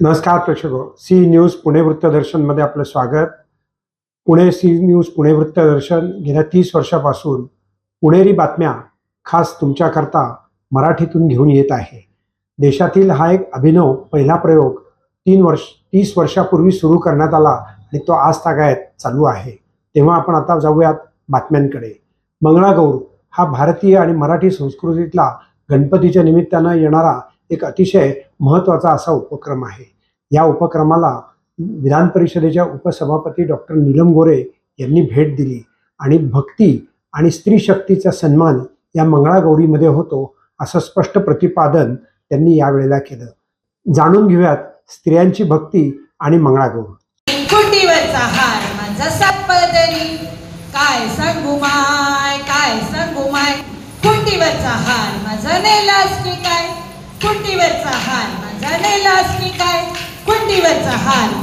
नमस्कार प्रेक्षक. C news Pune वृत्तदर्शनमध्ये आपलं स्वागत. पुणे सी न्यूज पुणे वृत्तदर्शन गेल्या तीस वर्षापासून पुणेरी बातम्या खास तुमच्याकरता मराठीतून घेऊन येत आहे. देशातील हा एक अभिनव पहिला प्रयोग तीन वर्ष तीस वर्षापूर्वी सुरू करण्यात आला आणि तो आज तागायत चालू आहे. तेव्हा आपण आता जाऊयात बातम्यांकडे. मंगळागौर हा भारतीय आणि मराठी संस्कृतीतला गणपतीच्या निमित्तानं येणारा एक अतिशय महत्त्वाचा असा उपक्रम आहे. या उपक्रमाला विधान परिषदेच्या उपसभापती डॉक्टर नीलम गोरे यांनी भेट दिली आणि भक्ती आणि स्त्री शक्तीचा सन्मान या मंगळागौरीमध्ये होतो असं स्पष्ट प्रतिपादन त्यांनी यावेळेला केलं. जाणून घेऊयात स्त्रियांची भक्ती आणि मंगळागौर. काय सांगू माय काय सांगू माय? हार माझा नेलास की काय? कुटीवरचा हार माझा